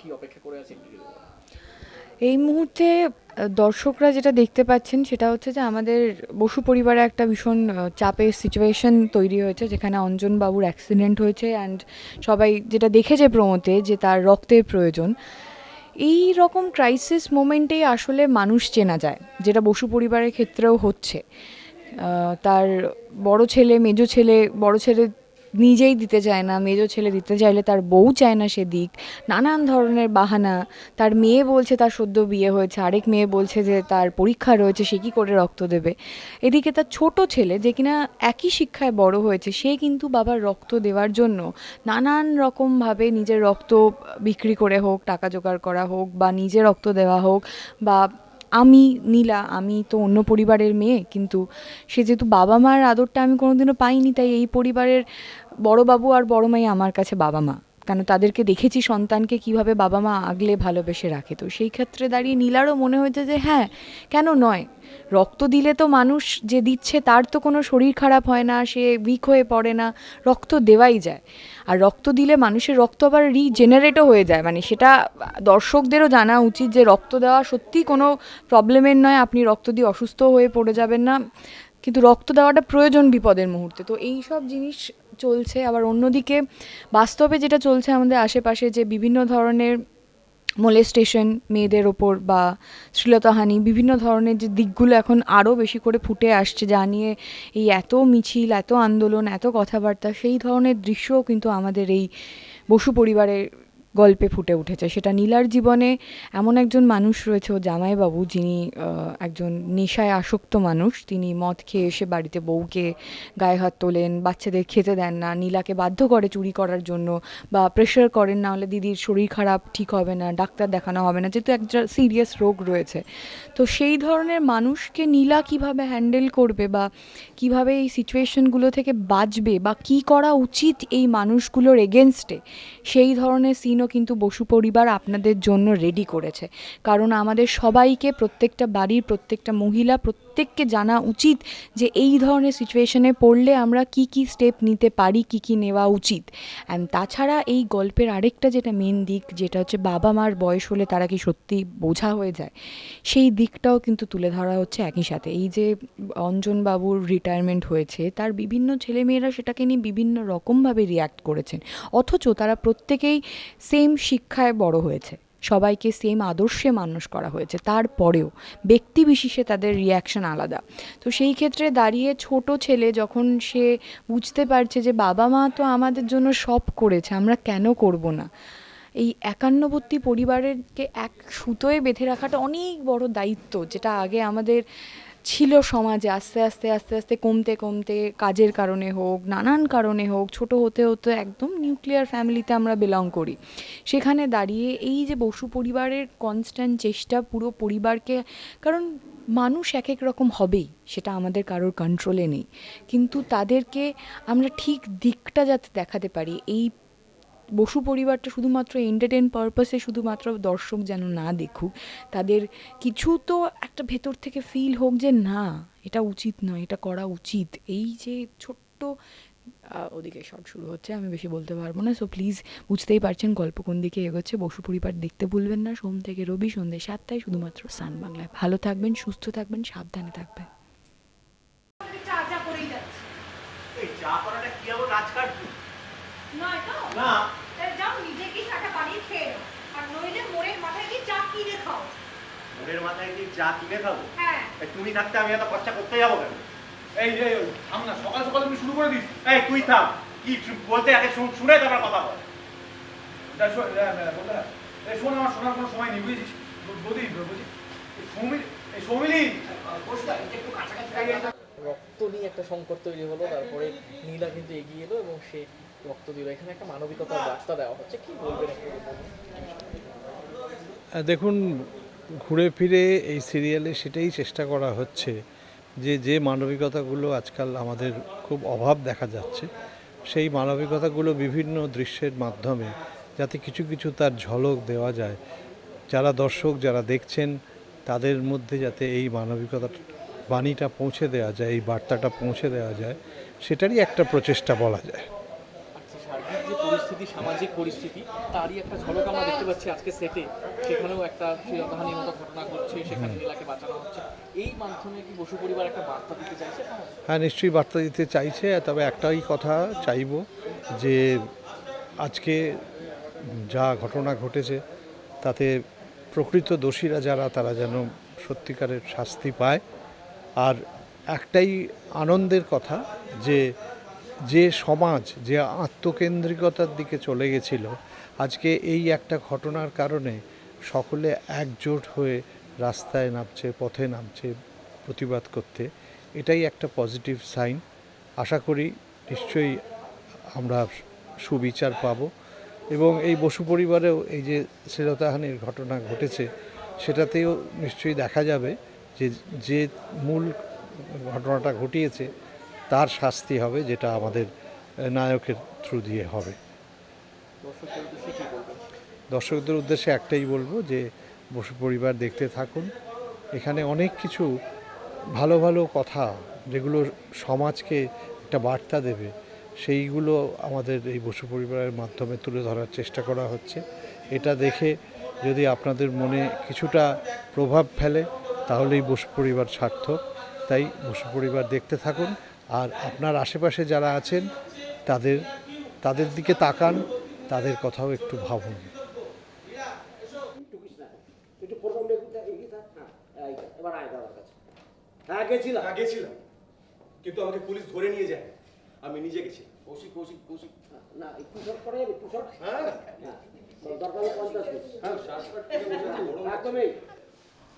কি অপেক্ষা করে আছে এই মুহূর্তে দর্শকরা যেটা দেখতে পাচ্ছেন সেটা হচ্ছে যে আমাদের বসু পরিবারে একটা ভীষণ চাপের সিচুয়েশন তৈরি হয়েছে, যেখানে অঞ্জন বাবুর অ্যাক্সিডেন্ট হয়েছে অ্যান্ড সবাই যেটা দেখেছে প্রমোতে যে তার রক্তের প্রয়োজন। এই রকম ক্রাইসিস মোমেন্টেই আসলে মানুষ চেনা যায়, যেটা বসু পরিবারের ক্ষেত্রেও হচ্ছে। তার বড় ছেলে, মেজো ছেলে, বড় ছেলে নিজেই দিতে চায় না, মেজ ছেলে দিতে চাইলে তার বউ চায় না সে দিক নানান ধরনের বাহানা। তার মেয়ে বলছে তার সদ্য বিয়ে হয়েছে, আরেক মেয়ে বলছে যে তার পরীক্ষা রয়েছে, সে কী করে রক্ত দেবে? এদিকে তার ছোট ছেলে যে কিনা একই শিক্ষায় বড় হয়েছে, সে কিন্তু বাবার রক্ত দেওয়ার জন্য নানান রকমভাবে নিজের রক্ত বিক্রি করে হোক, টাকা জোগাড় করা হোক বা নিজে রক্ত দেওয়া হোক বা আমি নীলা, আমি তো অন্য পরিবারের মেয়ে, কিন্তু সে যেহেতু বাবা মার আদরটা আমি কোনোদিনও পাইনি, তাই এই পরিবারের বড় বাবু আর বড় মাই আমার কাছে বাবা মা কেন তাদেরকে দেখেছি সন্তানকে কীভাবে বাবা মা আগলে ভালোবেসে রাখে। তো সেই ক্ষেত্রে দাঁড়িয়ে নীলারও মনে হয়েছে যে হ্যাঁ কেন নয়? রক্ত দিলে তো মানুষ যে দিচ্ছে তার তো কোনো শরীর খারাপ হয় না, সে উইক হয়ে পড়ে না, রক্ত দেওয়াই যায়। আর রক্ত দিলে মানুষের রক্ত আবার রিজেনারেটও হয়ে যায়। মানে সেটা দর্শকদেরও জানা উচিত যে, রক্ত দেওয়া সত্যি কোনো প্রবলেমের নয়। আপনি রক্ত দিয়ে অসুস্থ হয়ে পড়ে যাবেন না। কিন্তু রক্ত দেওয়াটা প্রয়োজন বিপদের মুহূর্তে। তো এই সব জিনিস চলছে। আবার অন্যদিকে বাস্তবে যেটা চলছে আমাদের আশেপাশে যে বিভিন্ন ধরনের মোলেস্টেশন মেয়েদের ওপর বা শ্লীলতাহানি, বিভিন্ন ধরনের যে দিকগুলো এখন আরও বেশি করে ফুটে আসছে, যা নিয়ে এই এত মিছিল, এত আন্দোলন, এত কথাবার্তা, সেই ধরনের দৃশ্যও কিন্তু আমাদের এই বসু পরিবারের গল্পে ফুটে উঠেছে। সেটা নীলার জীবনে এমন একজন মানুষ রয়েছে, ও জামাইবাবু, যিনি একজন নেশায় আসক্ত মানুষ। তিনি মদ খেয়ে এসে বাড়িতে বউকে গায়ে হাত তোলেন, বাচ্চাদের খেতে দেন না, নীলাকে বাধ্য করে চুরি করার জন্য বা প্রেশার করেন না হলে, দিদির শরীর খারাপ, ঠিক হবে না, ডাক্তার দেখানো হবে না, যেহেতু একটা সিরিয়াস রোগ রয়েছে। তো সেই ধরনের মানুষকে নীলা কীভাবে হ্যান্ডেল করবে বা কীভাবে এই সিচুয়েশনগুলো থেকে বাঁচবে বা কি করা উচিত এই মানুষগুলোর এগেনস্টে সেই ধরনের সিনও কিন্তু বসু পরিবার আপনাদের জন্য রেডি করেছে। কারণ আমাদের সবাইকে প্রত্যেকটা বাড়ির প্রত্যেকটা মহিলা প্রত্যেককে জানা উচিত যে এই ধরনের সিচুয়েশনে পড়লে আমরা কি কি স্টেপ নিতে পারি, কি কি নেওয়া উচিত। অ্যান্ড তাছাড়া এই গল্পের আরেকটা যেটা মেন দিক, যেটা হচ্ছে বাবা মার বয়স হলে তারা কি সত্যি বোঝা হয়ে যায়, সেই দিকটাও কিন্তু তুলে ধরা হচ্ছে একই সাথে। এই যে অঞ্জন বাবুর রিটায়ারমেন্ট হয়েছে, তার বিভিন্ন ছেলেমেয়েরা সেটাকে নিয়ে বিভিন্ন রকমভাবে রিয়্যাক্ট করেছেন, অথচ তারা প্রত্যেকেই সেম শিক্ষায় বড় হয়েছে। সবাইকে সেম আদর্শে মানুষ করা হয়েছে। তারপরেও ব্যক্তি বিশেষে তাদের রিয়াকশন আলাদা। তো সেই ক্ষেত্রে দাঁড়িয়ে ছোট ছেলে যখন সে বুঝতে পারছে যে বাবা মা তো আমাদের জন্য সব করেছে, আমরা কেন করব না? এই একান্নবর্তী পরিবারেরকে এক সুতোয় বেঁধে রাখাটা অনেক বড় দায়িত্ব, যেটা আগে আমাদের ছিল সমাজে আস্তে আস্তে আস্তে আস্তে কমতে কমতে কাজের কারণে হোক, নানান কারণে হোক, ছোট হতে হতে একদম নিউক্লিয়ার ফ্যামিলিতে আমরা বিলং করি। সেখানে দাঁড়িয়ে এই যে বসু পরিবারের কনস্ট্যান্ট চেষ্টা পুরো পরিবারকে, কারণ মানুষ এক এক রকম হবেই, সেটা আমাদের কারোর কন্ট্রোলে নেই। কিন্তু তাদেরকে আমরা ঠিক দিকটা যাতে দেখাতে পারি, এই বসু পরিবারটা শুধুমাত্র এন্টারটেন পারপাসে শুধুমাত্র দর্শক যেন না দেখুক তাদের কিছু তো একটা ভেতর থেকে ফিল হোক যে না এটা উচিত নয় এটা করা উচিত। এই যে ছোট্ট ওদিকে শট শুরু হচ্ছে আমি বেশি বলতে পারব না সো প্লিজ বুঝতেই পারছেন গল্প কোন দিকে এগোচ্ছে বসু পরিবার দেখতে ভুলবেন না সোম থেকে রবি সন্ধ্যে সাতটায় শুধুমাত্র সান বাংলায়। ভালো থাকবেন সুস্থ থাকবেন সাবধানে থাকবেন। চা করাটা কি রাজকার্য না তাহলে যাও নিজে কি চাটা বানিয়ে খেয়ে নাও। আর নইলে মোড়ের মাথায় কি চা কিনে খাও ওদের মাথায় কি চা কিনে খাব? হ্যাঁ। এই তুমি থাকতে আমি এত খরচা করতে যাব কেন? এই যে থাম না সকাল সকাল তুমি শুরু করে দিস। এই তুই থাম। কি বলতে আগে শুন- শুনে তারপর কথা বল। শোন আমার শোনার কোনো সময় নেই বুঝেছিস? ব- বৌদি বলছি এই সৌমিল এই সৌমিলি! রক্ত নিয়ে একটা সংকট তৈরি হলো তারপরে নীলা কিন্তু এগিয়ে এলো এবং সে রক্ত দিল। এখানে একটা মানবিকতার বার্তা দেওয়া হচ্ছে। কি বলবেন একটু? দেখুন ঘুরে ফিরে এই সিরিয়ালে সেটাই চেষ্টা করা হচ্ছে যে যে মানবিকতাগুলো আজকাল আমাদের খুব অভাব দেখা যাচ্ছে, সেই মানবিকতাগুলো বিভিন্ন দৃশ্যের মাধ্যমে যাতে কিছু কিছু তার ঝলক দেওয়া যায়। যারা দর্শক, যারা দেখছেন, তাদের মধ্যে যাতে এই মানবিকতা বাণীটা পৌঁছে দেওয়া যায়, এই বার্তাটা পৌঁছে দেওয়া যায়, সেটারই একটা প্রচেষ্টা বলা যায়। পরিস্থিতি, সামাজিক পরিস্থিতি, তারই একটা ঝলক আমরা দেখতে পাচ্ছি আজকে সেটে সেখানেও একটা শ্লীলতাহানির মতো ঘটনা ঘটছে, সেখানে নীলাকে বাঁচানো হচ্ছে এই মাধ্যমে কি বসু পরিবার একটা বার্তা দিতে চাইছে? হ্যাঁ নিশ্চয়ই বার্তা দিতে চাইছে, তবে একটাই কথা চাইব যে আজকে যা ঘটনা ঘটেছে, তাতে প্রকৃত দোষীরা যারা, তারা যেন সত্যিকারের শাস্তি পায় আর একটাই আনন্দের কথা যে যে সমাজ, যে আত্মকেন্দ্রিকতার দিকে চলে গেছিল, আজকে এই একটা ঘটনার কারণে সকলে একজোট হয়ে রাস্তায় নামছে, পথে নামছে প্রতিবাদ করতে। এটাই একটা পজিটিভ সাইন আশা করি নিশ্চয়ই আমরা সুবিচার পাব। এবং এই বসু পরিবারেও এই যে শ্লীলতাহানির ঘটনা ঘটেছে, সেটাতেও নিশ্চয়ই দেখা যাবে যে যে মূল ঘটনাটা ঘটিয়েছে তার শাস্তি হবে, যেটা আমাদের নায়কের থ্রু দিয়ে হবে। দর্শকদের উদ্দেশ্যে একটাই বলব যে, বসু পরিবার দেখতে থাকুন। এখানে অনেক কিছু ভালো ভালো কথা যেগুলো সমাজকে একটা বার্তা দেবে, সেইগুলো আমাদের এই বসু পরিবারের মাধ্যমে তুলে ধরার চেষ্টা করা হচ্ছে। এটা দেখে যদি আপনাদের মনে কিছুটা প্রভাব ফেলে, তাহলেই বসু পরিবার সার্থক। তাই বসু পরিবার দেখতে থাকুন। আর আপনার আশেপাশে যারা আছেন তাদের তাদের দিকে তাকান তাদের কথাও একটু ভাবুন। হ্যাঁ হ্যাঁ গেছিলাম। হ্যাঁ গেছিলাম। কিন্তু আমাকে পুলিশ ধরে নিয়ে যায়। আমি নিজে গেছি। কৌশিক কৌশিক কৌশিক। না একটু শর্ট করা যাবে একটু শর্ট হ্যাঁ। দরকার পঞ্চাশ একদমই।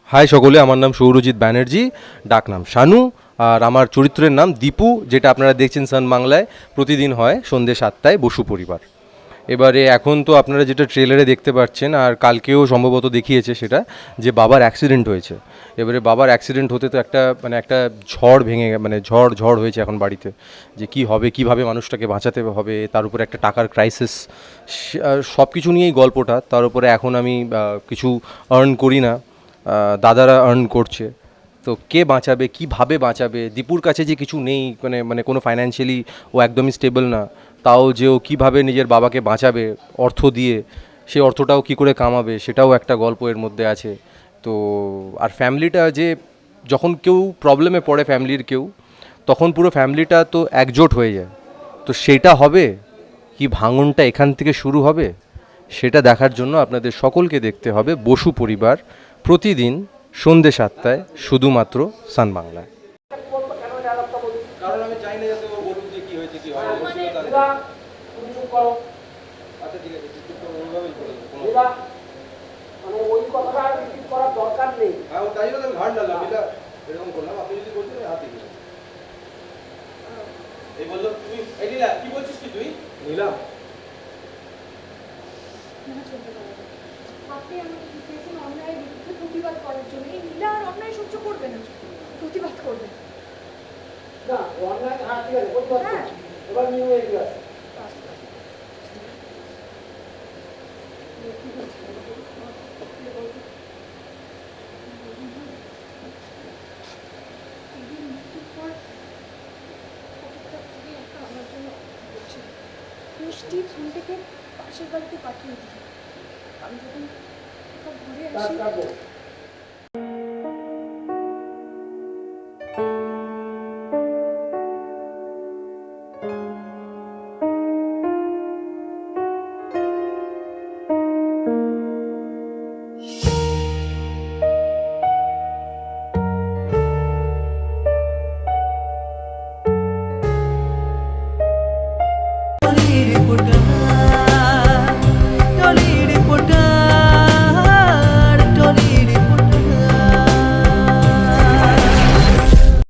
হাই সকলে আমার নাম সৌরজিৎ ব্যানার্জি ডাক নাম শানু। আর আমার চরিত্রের নাম দীপু, যেটা আপনারা দেখছেন সান বাংলায়, প্রতিদিন হয় সন্ধ্যে সাতটায় বসু পরিবার। এবারে এখন তো আপনারা যেটা ট্রেলারে দেখতে পাচ্ছেন, আর কালকেও সম্ভবত দেখিয়েছে সেটা, যে বাবার অ্যাক্সিডেন্ট হয়েছে। এবারে বাবার অ্যাক্সিডেন্ট হতে তো একটা মানে একটা ঝড় ভেঙে মানে ঝড় ঝড় হয়েছে এখন বাড়িতে, যে কি হবে, কীভাবে মানুষটাকে বাঁচাতে হবে, তার উপরে একটা টাকার ক্রাইসিস সব কিছু নিয়েই গল্পটা, তার উপরে এখন আমি কিছু আর্ন করি না দাদারা আর্ন করছে। তো কে বাঁচাবে, কীভাবে বাঁচাবে? দীপুর কাছে যে কিছু নেই মানে মানে কোনো ফাইন্যান্সিয়ালি ও একদমই স্টেবল না। তাও যে ও কীভাবে নিজের বাবাকে বাঁচাবে, অর্থ দিয়ে সেই অর্থটাও কি করে কামাবে, সেটাও একটা গল্প এর মধ্যে আছে। তো, আর ফ্যামিলিটা যে, যখন কেউ প্রবলেমে পড়ে ফ্যামিলির কেউ, তখন পুরো ফ্যামিলিটা তো একজোট হয়ে যায়। তো সেটা হবে? কি ভাঙনটা এখান থেকে শুরু হবে? সেটা দেখার জন্য আপনাদের সকলকে দেখতে হবে বসু পরিবার প্রতিদিন সন্ধ্যে সাতটায় শুধুমাত্র সান বাংলায়। আচ্ছা মানে ওই কথাটা আর রিপিট করার দরকার নেই। হ্যাঁ এই বলল তুই এই নীলা কি বলছিস কি তুই? নিলাম আপনি আমাকে অন্যায়ের বিরুদ্ধে প্রতিবাদ করার জন্য। এই নীলা আর অন্যায় সহ্য করবে না প্রতিবাদ করবে। না অনলাইন হ্যাঁ ঠিক আছে প্রতিবাদ হ্যাঁ। এবার নিউ এগিয়ে আছে। দিদির মৃত্যুর থেকে মিষ্টি পাশের বাড়িতে পাঠিয়ে দিই। আমি যখন Tá, acabou.